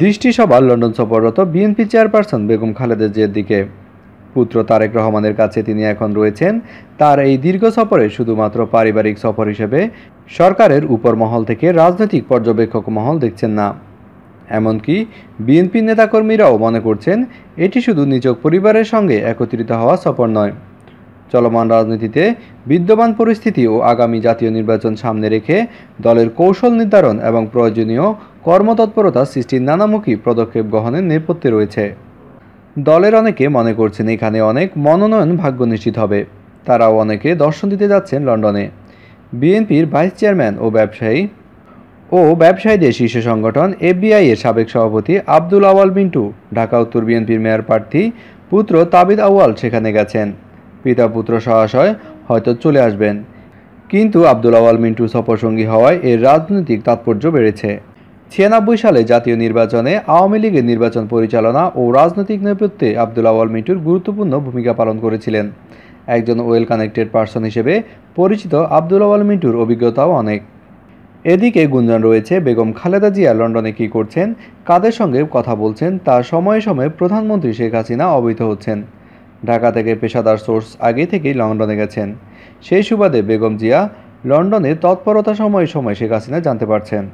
দৃষ্টি সবার লন্ডন সফররত বিএনপি চেয়ারপারসন বেগম খালেদা জিয়ার দিকে। পুত্র তারেক রহমানের কাছে তিনি এখন রয়েছেন। তার এই দীর্ঘ সফরে শুধুমাত্র পারিবারিক সফর হিসেবে সরকারের উপর মহল থেকে রাজনৈতিক পর্যবেক্ষক মহল দেখছেন না। এমনকি বিএনপি নেতাকর্মীরাও মনে করছেন, এটি শুধু নিচক পরিবারের সঙ্গে একত্রিত হওয়া সফর নয়। চলমান রাজনীতিতে বিদ্যমান পরিস্থিতি ও আগামী জাতীয় নির্বাচন সামনে রেখে দলের কৌশল নির্ধারণ এবং প্রয়োজনীয় কর্মতৎপরতা সৃষ্টির নানামুখী পদক্ষেপ গ্রহণের নেপথ্যে রয়েছে। দলের অনেকে মনে করছেন এখানে অনেক মনোনয়ন ভাগ্য নিশ্চিত হবে। তারাও অনেকে দর্শন দিতে যাচ্ছেন লন্ডনে। বিএনপির ভাইস চেয়ারম্যান ও ব্যবসায়ী ও ব্যবসায়ীদের শীর্ষ সংগঠন এফবিআই এর সাবেক সভাপতি আব্দুল আওয়াল মিন্টু, ঢাকা উত্তর বিএনপির মেয়র প্রার্থী পুত্র তাবিদ আওয়াল সেখানে গেছেন। পিতা পুত্র সহাশয় হয়তো চলে আসবেন। কিন্তু আব্দুল আওয়াল মিন্টু সফরসঙ্গী হওয়ায় এর রাজনৈতিক তাৎপর্য বেড়েছে। ছিয়ানব্বই সালে জাতীয় নির্বাচনে আওয়ামী লীগের নির্বাচন পরিচালনা ও রাজনৈতিক নেপথ্যে আব্দুল আওয়াল মিন্টুর গুরুত্বপূর্ণ ভূমিকা পালন করেছিলেন। একজন ওয়েল কানেক্টেড পার্সন হিসেবে পরিচিত আব্দুল আওয়াল মিন্টুর অভিজ্ঞতাও অনেক। এদিকে গুঞ্জন রয়েছে বেগম খালেদা জিয়া লন্ডনে কী করছেন, কাদের সঙ্গে কথা বলছেন, তা সময়ে সময়ে প্রধানমন্ত্রী শেখ হাসিনা অবহিত হচ্ছেন। ঢাকা থেকে পেশাদার সোর্স আগে থেকেই লন্ডনে গেছেন সেই সুবাদে বেগম জিয়া লন্ডনে তৎপরতা সময় সময় শেখ হাসিনা জানতে পারছেন